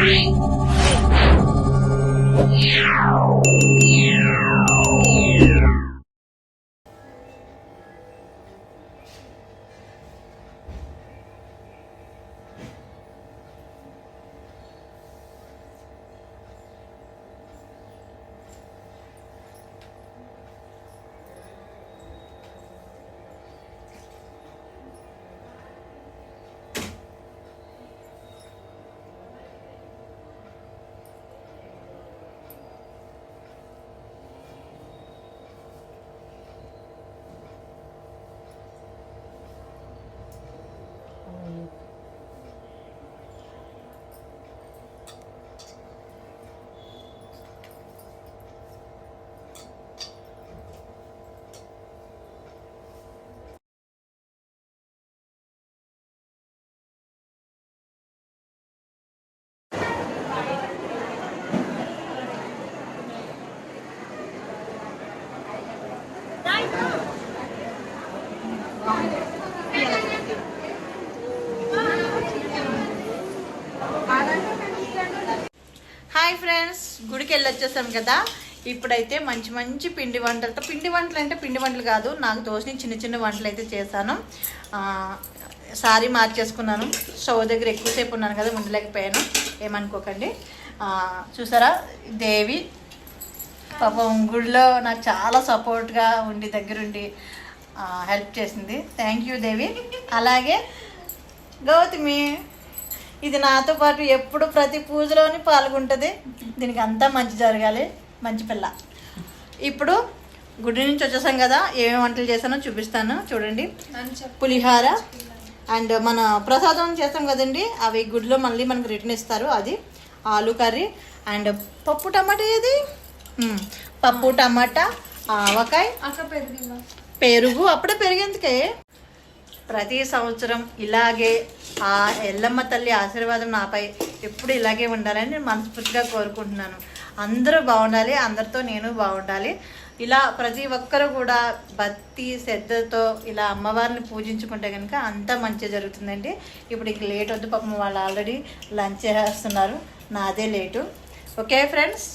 Meow. Hi friends గుడికి వెళ్ళి వచ్చేసాం కదా. ఇప్పుడైతే మంచి మంచి పిండి వంటలతో పిండి వంటలు అంటే పిండి వంటలు కాదు నాకు తోసిన చిన్న చిన్న వంటలు అయితే చేశాను. సారీ మార్చేసుకున్నాను. స్టవ్ దగ్గర ఎక్కువసేపు ఉన్నాను కదా ఉండలేకపోయాను. ఏమనుకోకండి. చూసారా? దేవి పాపం గుడిలో నాకు చాలా సపోర్ట్గా ఉండి దగ్గరుండి హెల్ప్ చేసింది. Thank you Devi. అలాగే గౌతమి. ఇది నాతో పాటు ఎప్పుడు ప్రతి పూజలోని పాల్గొంటుంది. దీనికి అంతా మంచి జరగాలి. మంచి పిల్ల. ఇప్పుడు గుడి నుంచి వచ్చేసాం కదా ఏమేమి వంటలు చేశానో చూపిస్తాను. చూడండి. పులిహార అండ్ మన ప్రసాదం చేస్తాం కదండి. అవి గుడిలో మళ్ళీ మనకు రిటర్న్ ఇస్తారు. అది ఆలు కర్రీ అండ్ పప్పు టమాటా ఏది. పప్పు టమాటా ఆవకాయ పెరుగు. అప్పుడే పెరిగేందుకే. ప్రతి సంవత్సరం ఇలాగే ఆ ఎల్లమ్మ తల్లి ఆశీర్వాదం నాపై ఎప్పుడు ఇలాగే ఉండాలని నేను మనస్ఫూర్తిగా కోరుకుంటున్నాను. అందరూ బాగుండాలి అందరితో నేను బాగుండాలి. ఇలా ప్రతి ఒక్కరు కూడా భక్తి శ్రద్ధతో ఇలా అమ్మవారిని పూజించుకుంటే కనుక అంతా మంచిగా జరుగుతుందండి. ఇప్పుడు ఇక లేట్ వద్దు పాపం వాళ్ళు ఆల్రెడీ లంచ్ చేస్తున్నారు. నాదే లేటు. Okay friends?